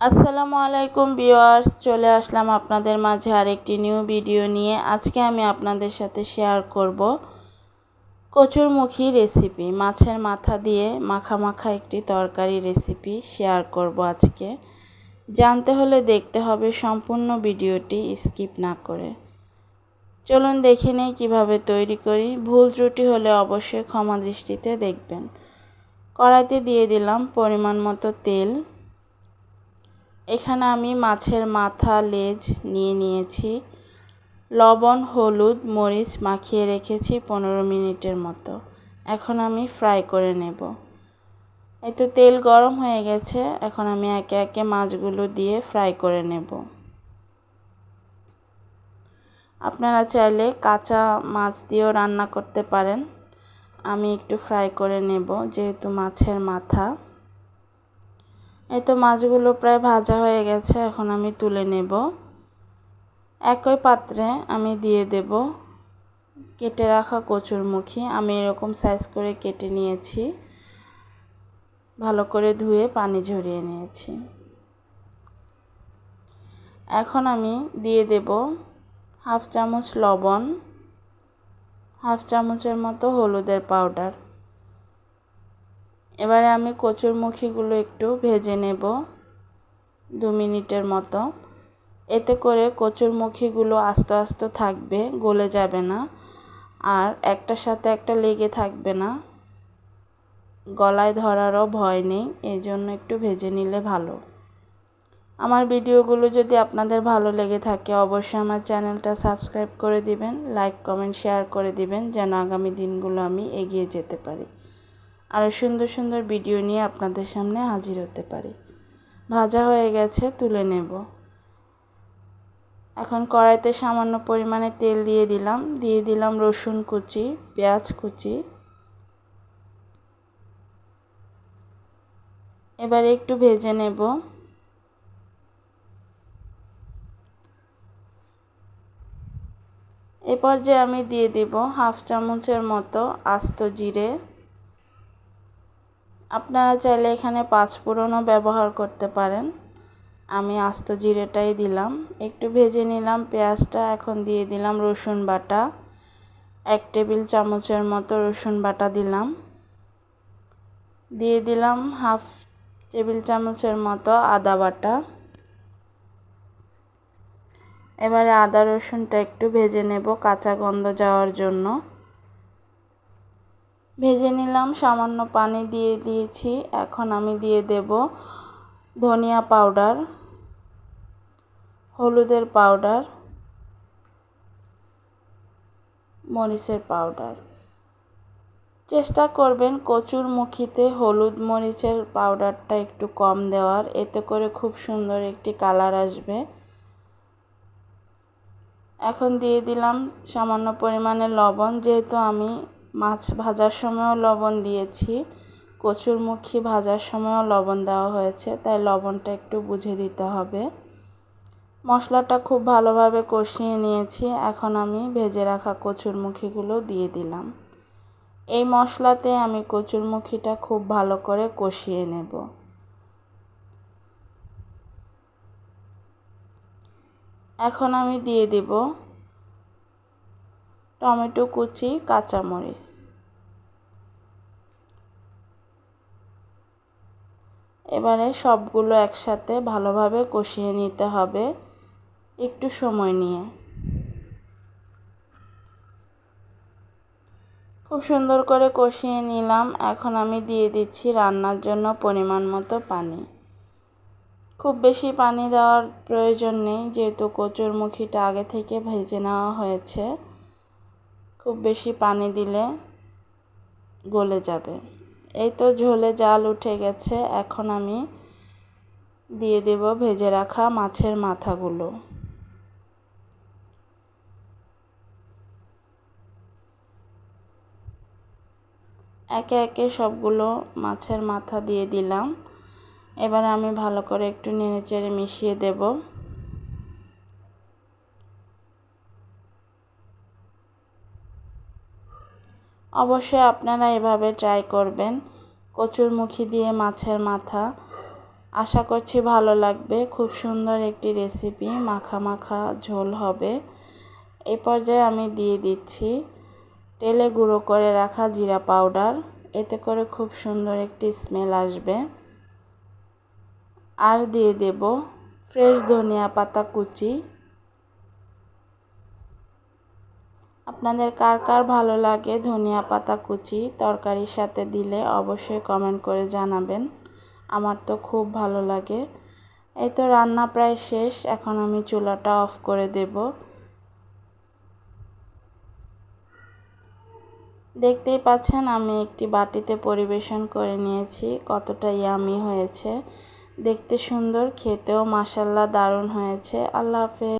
আসসালামু আলাইকুম ভিউয়ার্স, চলে আসলাম আপনাদের মাঝে আরেকটি নিউ ভিডিও নিয়ে। আজকে আমি আপনাদের সাথে শেয়ার করব কচুরমুখী রেসিপি, মাছের মাথা দিয়ে মাখা মাখা একটি তরকারি রেসিপি শেয়ার করব আজকে। জানতে হলে দেখতে হবে সম্পূর্ণ ভিডিওটি স্কিপ না করে। চলুন দেখে নেই কীভাবে তৈরি করি। ভুল ত্রুটি হলে অবশ্যই ক্ষমা দৃষ্টিতে দেখবেন। কড়াইতে দিয়ে দিলাম পরিমাণ মতো তেল। এখানে আমি মাছের মাথা, লেজ নিয়ে নিয়েছি। লবণ, হলুদ, মরিচ মাখিয়ে রেখেছি পনেরো মিনিটের মতো। এখন আমি ফ্রাই করে নেব। এই তো তেল গরম হয়ে গেছে। এখন আমি একে একে মাছগুলো দিয়ে ফ্রাই করে নেব। আপনারা চাইলে কাঁচা মাছ দিয়েও রান্না করতে পারেন। আমি একটু ফ্রাই করে নেব, যেহেতু মাছের মাথা। এই তো মাছগুলো প্রায় ভাজা হয়ে গেছে, এখন আমি তুলে নেব। একই পাত্রে আমি দিয়ে দেব কেটে রাখা কচুর কচুরমুখী। আমি এরকম সাইজ করে কেটে নিয়েছি, ভালো করে ধুয়ে পানি ঝরিয়ে নিয়েছি। এখন আমি দিয়ে দেব হাফ চামচ লবণ, হাফ চামচের মতো হলুদের পাউডার এবারে আমি কচুরমুখীগুলো একটু ভেজে নেব দু মিনিটের মতো। এতে করে কচুরমুখীগুলো আস্তে আস্তে থাকবে, গলে যাবে না। আর একটার সাথে একটা লেগে থাকবে না। গলায় ধরারও ভয় নেই, এই জন্য একটু ভেজে নিলে ভালো। আমার ভিডিওগুলো যদি আপনাদের ভালো লেগে থাকে, অবশ্যই আমার চ্যানেলটা সাবস্ক্রাইব করে দিবেন, লাইক, কমেন্ট, শেয়ার করে দিবেন, যেন আগামী দিনগুলো আমি এগিয়ে যেতে পারি। আরও সুন্দর সুন্দর ভিডিও নিয়ে আপনাদের সামনে হাজির হতে পারি। ভাজা হয়ে গেছে, তুলে নেব। এখন কড়াইতে সামান্য পরিমাণে তেল দিয়ে দিলাম। দিয়ে দিলাম রসুন কুচি, পেঁয়াজ কুচি। এবারে একটু ভেজে নেব। এ পর্যায়ে আমি দিয়ে দিব হাফ চামচের মতো আস্ত জিরে। আপনারা চাইলে এখানে পাঁচ পাঁচফোড়নও ব্যবহার করতে পারেন। আমি আস্ত জিরেটাই দিলাম। একটু ভেজে নিলাম পেঁয়াজটা, এখন দিয়ে দিলাম রসুন বাটা। এক টেবিল চামচের মতো রসুন বাটা দিলাম। দিয়ে দিলাম হাফ টেবিল চামচের মতো আদা বাটা। এবারে আদা রসুনটা একটু ভেজে নেব কাঁচা গন্ধ যাওয়ার জন্য। ভেজে নিলাম, সামান্য পানি দিয়ে দিয়েছি। এখন আমি দিয়ে দেব ধনিয়া পাউডার, হলুদের পাউডার, মরিচের পাউডার। চেষ্টা করবেন কচুর মুখিতে হলুদ মরিচের পাউডারটা একটু কম দেওয়ার। এতে করে খুব সুন্দর একটি কালার আসবে। এখন দিয়ে দিলাম সামান্য পরিমাণে লবণ, যেহেতু আমি মাছ ভাজার সময়ও লবণ দিয়েছি। কচুরমুখী ভাজার সময়ও লবণ দেওয়া হয়েছে, তাই লবণটা একটু বুঝে দিতে হবে। মশলাটা খুব ভালোভাবে কষিয়ে নিয়েছি, এখন আমি ভেজে রাখা কচুরমুখীগুলো দিয়ে দিলাম। এই মশলাতে আমি কচুরমুখীটা খুব ভালো করে কষিয়ে নেব। এখন আমি দিয়ে দেব টমেটো, কুচি, কাঁচামরিচ। এবারে সবগুলো একসাথে ভালোভাবে কষিয়ে নিতে হবে একটু সময় নিয়ে। খুব সুন্দর করে কষিয়ে নিলাম। এখন আমি দিয়ে দিচ্ছি রান্নার জন্য পরিমাণ মতো পানি। খুব বেশি পানি দেওয়ার প্রয়োজন নেই, যেহেতু কচুরমুখিটা আগে থেকে ভেজে নেওয়া হয়েছে। খুব বেশি পানি দিলে গলে যাবে। এই তো ঝোলে জাল উঠে গেছে, এখন আমি দিয়ে দেব ভেজে রাখা মাছের মাথাগুলো। একে একে সবগুলো মাছের মাথা দিয়ে দিলাম। এবার আমি ভালো করে একটু নেড়ে চেড়ে মিশিয়ে দেবো। অবশ্যই আপনারা এভাবে ট্রাই করবেন। কচুরমুখী দিয়ে মাছের মাথা। আশা করছি ভালো লাগবে। খুব সুন্দর একটি রেসিপি মাখা মাখা ঝোল হবে। এই পর্যায়ে আমি দিয়ে দিচ্ছি তেলে গুঁড়ো করে রাখা জিরা পাউডার এতে করে খুব সুন্দর একটি স্মেল আসবে। আর দিয়ে দেব ফ্রেশ ধনিয়া পাতা কুচি। আপনাদের কার কার ভালো লাগে ধনিয়া পাতা কুচি তরকারির সাথে দিলে অবশ্যই কমেন্ট করে জানাবেন। আমার তো খুব ভালো লাগে। এই তো রান্না প্রায় শেষ, এখন আমি চুলাটা অফ করে দেব। দেখতেই পাচ্ছেন আমি একটি বাটিতে পরিবেশন করে নিয়েছি, কতটা ইয়ামি হয়েছে। দেখতে সুন্দর, খেতেও মাসাল্লা দারুণ হয়েছে। আল্লাহ হাফেজ।